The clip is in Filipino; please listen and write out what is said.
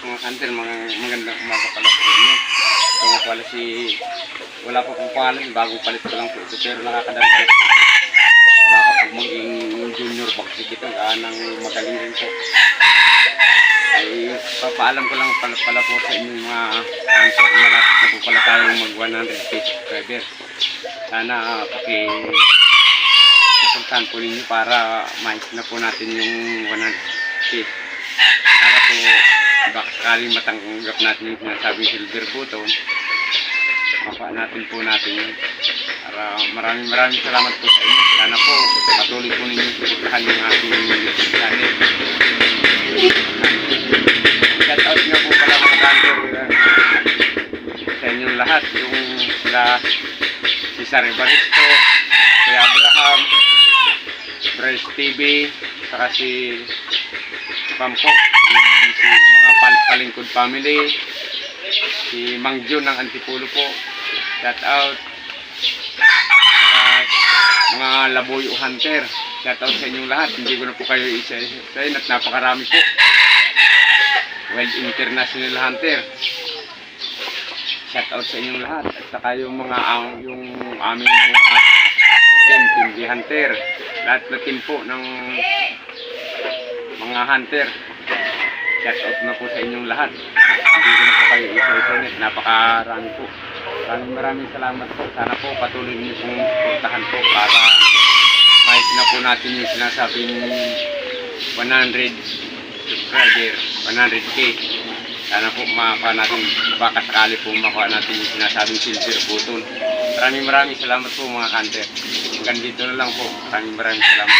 mga kanter, mga magandang umaga pala sa inyo. Nga pala si, wala pa pong pangalan, bagong palit ko lang po ito, pero nakakadamay. Baka po maging junior vaccine ito, ganang magaling rin po. Ay, papaalam ko lang pala, pala po sa inyo mga kanter, malapit na po pala tayong mag 100k subscriber. Sana uh, paki ipuntahan po ninyo para mais na po natin yung 100k para po baka sakaling matanggap natin yung sinasabing silver button makuha natin po natin yun. Para maraming maraming salamat po sa inyo. Sana po patuloy po ninyo suportahan yung ating YouTube channel. Shout out nga po pala mga kanter sa inyong lahat yung sila si Sar Evaristo Kuya Abraham Bryce TV saka si Pampo yung si mga pal palingkod family. Si Mang Jun ng Antipulo po. Shout out. Saka mga Laboy o Hunter. Shout out sa inyong lahat. Hindi ko na po kayo isa-isayin at napakarami po. World International Hunter. Shout out sa inyong lahat. At saka yung mga yung aming mga team team hunter lahat na team po ng mga hunter. Shout out na po sa inyong lahat. Hindi ko na po kayo isa-isa net napakarami po. Maraming maraming salamat po. Sana po patuloy niyo pong suportahan po para kahit na po natin yung sinasabing 100 subscriber 100k sana po makakuha natin, baka sakali po makuha natin yung sinasabing silver button. Maraming maraming salamat po mga kanter. Hanggang dito na lang po. Maraming maraming salamat.